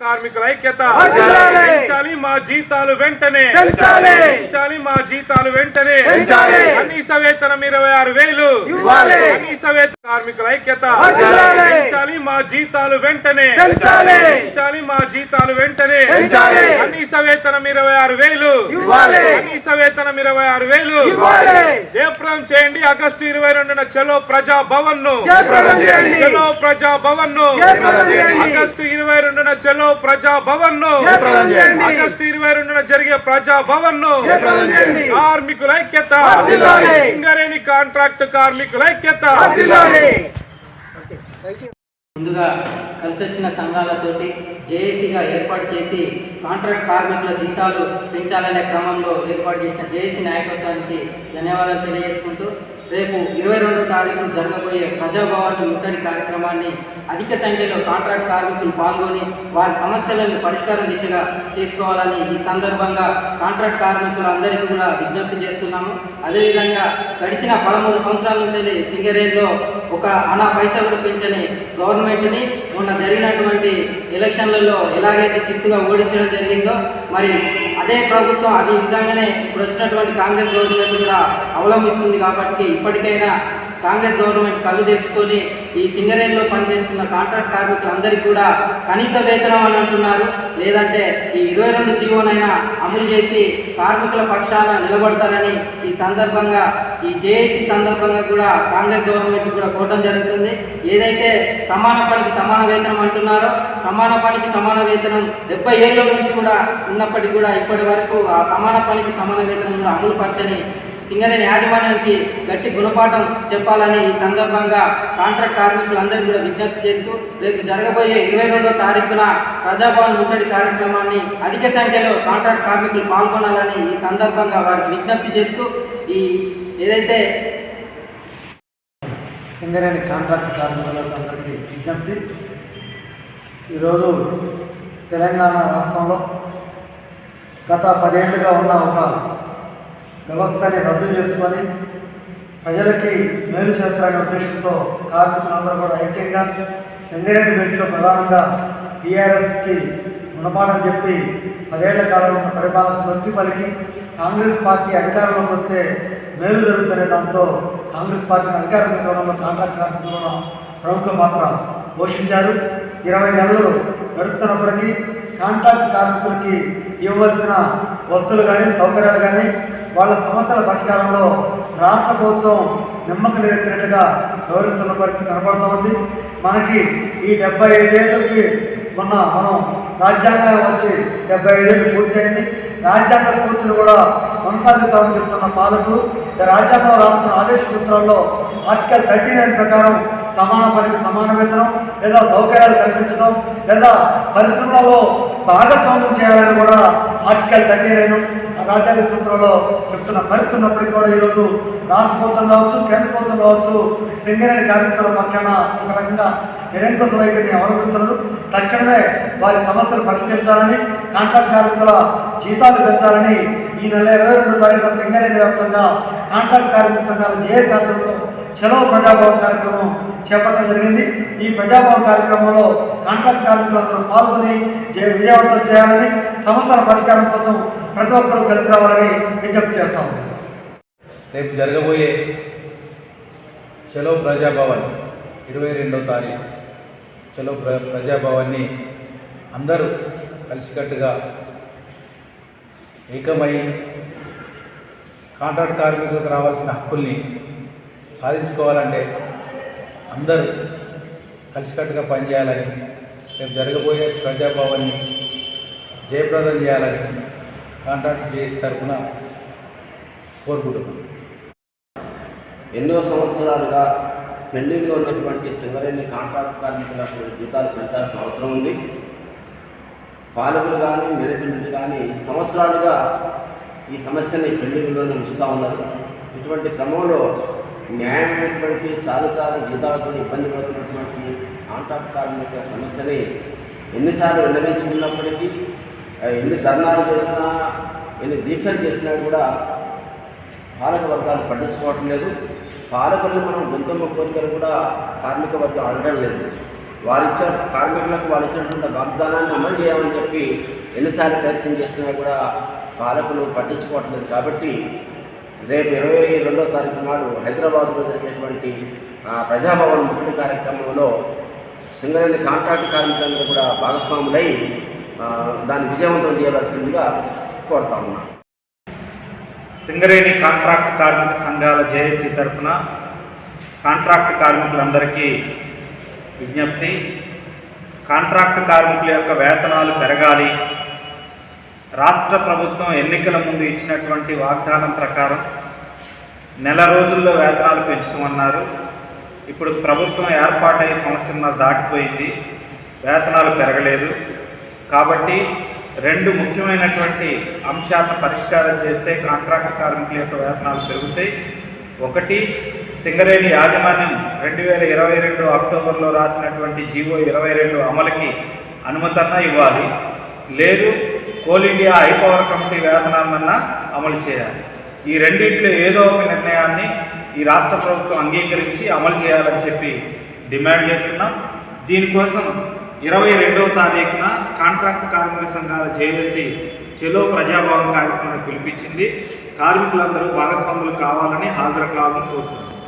కార్మికుల ఐక్యత. పెంచాలి మా జీతాలు వెంటనే పెంచాలి. మా జీతాలు వెంటనే పెంచాలి. కనీస వేతనం ఇరవై ఆరు వేలు. కనీస వేతన కార్మికుల ఐక్యత జీతాలు వెంటనే పెంచాలి. పెంచాలి మా జీతాలు వెంటనే పెంచాలి. కనీస వేతనం ఇరవై ఆరు వేలు ఇవ్వాలి. కనీస వేతనం ఇరవై ఆరు వేలు ఇవ్వాలి. జయప్రదం చేయండి ఆగస్టు ఇరవై రెండున చలో ప్రజా భవన్ను. చలో ప్రజా భవన్ను. ఆగస్టు ఇరవై రెండున చలో ప్రజా భవన్ను. ఆగస్టు ఇరవై రెండున జరిగే ప్రజా భవన్ను. కార్మికుల ఐక్యత. సింగరేణి కాంట్రాక్ట్ కార్మికుల ఐక్యత. ముందుగా కలిసి వచ్చిన సంఘాలతోటి జేఏసీగా ఏర్పాటు చేసి కాంట్రాక్ట్ కార్మికుల జీతాలు పెంచాలనే క్రమంలో ఏర్పాటు చేసిన జేఏసీ నాయకత్వానికి ధన్యవాదాలు తెలియజేసుకుంటూ రేపు ఇరవై రెండో తారీఖు జరగబోయే ప్రజాభవన్ ముట్టడి కార్యక్రమాన్ని అధిక సంఖ్యలో కాంట్రాక్ట్ కార్మికులు పాల్గొని వారి సమస్యలను పరిష్కారం దిశగా చేసుకోవాలని ఈ సందర్భంగా కాంట్రాక్ట్ కార్మికులందరికీ కూడా విజ్ఞప్తి చేస్తున్నాము. అదేవిధంగా గడిచిన పదమూడు సంవత్సరాల నుంచి సింగరేణిలో ఒక అనా పైసా కూడా పెంచని గవర్నమెంట్ని మొన్న జరిగినటువంటి ఎలక్షన్లలో ఎలాగైతే చిత్తుగా ఓడించడం జరిగిందో మరి అదే ప్రభుత్వం అదే విధంగానే ఇప్పుడు వచ్చినటువంటి కాంగ్రెస్ గవర్నమెంట్ కూడా అవలంబిస్తుంది కాబట్టి ఇప్పటికైనా కాంగ్రెస్ గవర్నమెంట్ కళ్ళు తెచ్చుకొని ఈ సింగరేణిలో పనిచేస్తున్న కాంట్రాక్ట్ కార్మికులందరికీ కూడా కనీస వేతనం అని అంటున్నారు లేదంటే ఈ ఇరవై రెండు జీవోనైనా అమలు చేసి కార్మికుల పక్షాన నిలబడతారని ఈ సందర్భంగా ఈ జేఏసీ సందర్భంగా కూడా కాంగ్రెస్ గవర్నమెంట్ కూడా కోవడం జరుగుతుంది. ఏదైతే సమాన పనికి సమాన వేతనం అంటున్నారో సమాన పనికి సమాన వేతనం డెబ్బై ఏళ్ళ నుంచి కూడా ఉన్నప్పటికీ కూడా ఇప్పటి వరకు ఆ సమాన పనికి సమాన వేతనం కూడా అమలు పరచని సింగరేణి యాజమాన్యానికి గట్టి గుణపాఠం చెప్పాలని ఈ సందర్భంగా కాంట్రాక్ట్ కార్మికులందరూ కూడా విజ్ఞప్తి చేస్తూ రేపు జరగబోయే ఇరవై రెండో తారీఖున ప్రజాభవన్ ముట్టడి కార్యక్రమాన్ని అధిక సంఖ్యలో కాంట్రాక్ట్ కార్మికులు పాల్గొనాలని ఈ సందర్భంగా వారికి విజ్ఞప్తి చేస్తూ ఈ ఏదైతే సింగరేణి కాంట్రాక్ట్ కార్మికులకు అందరికీ విజ్ఞప్తి. ఈరోజు తెలంగాణ రాష్ట్రంలో గత పదేళ్ళుగా ఉన్న ఒక వ్యవస్థని రద్దు చేసుకొని ప్రజలకి మేలు చేస్తారనే ఉద్దేశంతో కార్మికులందరూ కూడా ఐక్యంగా సింగరేణి బెల్ట్లో ప్రధానంగా టీఆర్ఎస్కి గుణపాఠం చెప్పి పదేళ్ళ కాలంలో ఉన్న పరిపాలన స్వస్తి పలికి కాంగ్రెస్ పార్టీ అధికారంలోకి వస్తే మేలు జరుగుతున్న దాంతో కాంగ్రెస్ పార్టీని అధికారం తీసుకోవడంలో కాంట్రాక్ట్ కార్మికులు కూడా ప్రముఖ పాత్ర పోషించారు. ఇరవై నెలలు నడుస్తున్నప్పటికీ కాంట్రాక్ట్ కార్మికులకి ఇవ్వవలసిన వస్తువులు కానీ సౌకర్యాలు కానీ వాళ్ళ సమస్యల పరిష్కారంలో రాష్ట్ర ప్రభుత్వం నిమ్మక నిరెత్తినట్టుగా వివరిస్తున్న పరిస్థితి కనబడుతూ ఉంది మనకి ఈ డెబ్బై ఐదేళ్ళకి మొన్న మనం రాజ్యాంగం వచ్చి డెబ్బై ఐదేళ్ళు పూర్తయింది. రాజ్యాంగ స్ఫూర్తిని కూడా కొనసాగుతామని చెప్తున్న పాలకులు. రాజ్యాంగం రాజ్యాంగంలో రాస్తున్న ఆదేశ సూత్రాల్లో ఆర్టికల్ థర్టీ నైన్ ప్రకారం సమాన పనికి సమాన వేతనం లేదా సౌకర్యాలు కల్పించడం లేదా పరిశ్రమలలో భాగస్వామ్యం చేయాలని కూడా ఆర్టికల్ థర్టీ నైన్ రాజ్యాంగ సూత్రంలో చెప్తున్న. పరిస్థితున్నప్పటికీ కూడా ఈరోజు రాష్ట్ర ప్రభుత్వం కావచ్చు కేంద్ర ప్రభుత్వం కావచ్చు సింగరేణి కార్మికుల పక్షాన ఒక రకంగా నిరంకుశ వైఖరిని అవలంబిస్తున్నారు. తక్షణమే వారి సమస్యలు పరిష్కరించాలని కాంట్రాక్ట్ కార్మికుల జీతాలు పెంచాలని ఈ నెల ఇరవై రెండు తారీఖున సింగరేణి వ్యాప్తంగా కాంట్రాక్ట్ కార్మిక సంఘాల జేఏసీ ఆధ్వర్యంలో చలో ప్రజాభవన్ కార్యక్రమం చేపట్టడం జరిగింది. ఈ ప్రజాభవన్ కార్యక్రమంలో కాంట్రాక్ట్ కార్మికులందరూ పాల్గొని జయ విజయవంతం చేయాలని సమస్యల పరిష్కారం కోసం ప్రతి ఒక్కరూ కలిసి రావాలని విజ్ఞప్తి చేస్తాం. రేపు జరగబోయే చలో ప్రజాభవన్ ఇరవై రెండో తారీఖు. చలో ప్ర ప్రజాభవన్ని అందరూ కలిసికట్టుగా ఏకమై కాంట్రాక్ట్ కార్మికులకు రావాల్సిన హక్కుల్ని సాధించుకోవాలంటే అందరూ కలిసికట్టుగా పనిచేయాలని రేపు జరగబోయే ప్రజాభవన్ని జయప్రదం చేయాలని కాంట్రాక్ట్ చేసి తరఫున కోరుకుంటున్నాం ఎన్నో సంవత్సరాలుగా పెండింగ్లో ఉన్నటువంటి సింగరేణి కాంట్రాక్ట్ కార్మికులకు జీతాలు పెంచాల్సిన అవసరం ఉంది. పాలకులు కానీ మేనేజ్మెంట్ కానీ సంవత్సరాలుగా ఈ సమస్యని పెండింగ్లోనే ఉంచుతూ ఉన్నారు. ఇటువంటి క్రమంలో న్యాయమైనటువంటి చాలు చాలు జీతాలతో ఇబ్బంది పడుతున్నటువంటి కాంట్రాక్ట్ కార్మికుల సమస్యని ఎన్నిసార్లు విన్నవించుకున్నప్పటికీ ఎన్ని ధర్నాలు చేసినా ఎన్ని దీక్షలు చేసినా కూడా పాలక వర్గాలు పట్టించుకోవటం లేదు. పాలకుల్ని మనం గొంతమ్మ కోరికలు కూడా కార్మిక వర్గం అడగడం లేదు. వారిచ్చిన కార్మికులకు వారు ఇచ్చినటువంటి వాగ్దానాన్ని అమలు చేయాలని చెప్పి ఎన్నిసార్లు ప్రయత్నం చేస్తున్నా కూడా పాలకులు పట్టించుకోవట్లేదు కాబట్టి రేపు ఇరవై రెండో తారీఖు నాడు హైదరాబాద్లో జరిగేటువంటి ప్రజాభవన్ ముట్టడి కార్యక్రమంలో సింగరేణి కాంట్రాక్ట్ కార్మికులందరూ కూడా భాగస్వాములై దాన్ని విజయవంతం చేయవలసిందిగా కోరుతా ఉన్నాం. సింగరేణి కాంట్రాక్ట్ కార్మిక సంఘాల జేఏసీ తరఫున కాంట్రాక్ట్ కార్మికులందరికీ విజ్ఞప్తి. కాంట్రాక్ట్ కార్మికుల యొక్క వేతనాలు పెరగాలి. రాష్ట్ర ప్రభుత్వం ఎన్నికల ముందు ఇచ్చినటువంటి వాగ్దానం ప్రకారం నెల రోజుల్లో వేతనాలు పెంచుతామన్నారు. ఇప్పుడు ప్రభుత్వం ఏర్పాటై సంవత్సరం దాటిపోయింది. వేతనాలు పెరగలేదు. కాబట్టి రెండు ముఖ్యమైనటువంటి అంశాలను పరిష్కారం చేస్తే కాంట్రాక్ట్ కార్మికుల యొక్క వేతనాలు పెరుగుతాయి. ఒకటి సింగరేణి యాజమాన్యం రెండు వేల ఇరవై రెండు అక్టోబర్లో రాసినటువంటి జీవో ఇరవై రెండు అమలుకి అనుమతన్నా ఇవ్వాలి. లేదు Coal India high power committee వేతనాలన్న అమలు చేయాలి. ఈ రెండింటిలో ఏదో ఒక నిర్ణయాన్ని ఈ రాష్ట్ర ప్రభుత్వం అంగీకరించి అమలు చేయాలని చెప్పి డిమాండ్ చేస్తున్నాం. దీనికోసం ఇరవై రెండవ తారీఖున కాంట్రాక్ట్ కార్మిక సంఘాల జేఏసీ చెలో ప్రజాభవన్ కార్యక్రమాన్ని పిలిపించింది. కార్మికులందరూ భాగస్వాములు కావాలని హాజరు కావాలని కోరుతున్నారు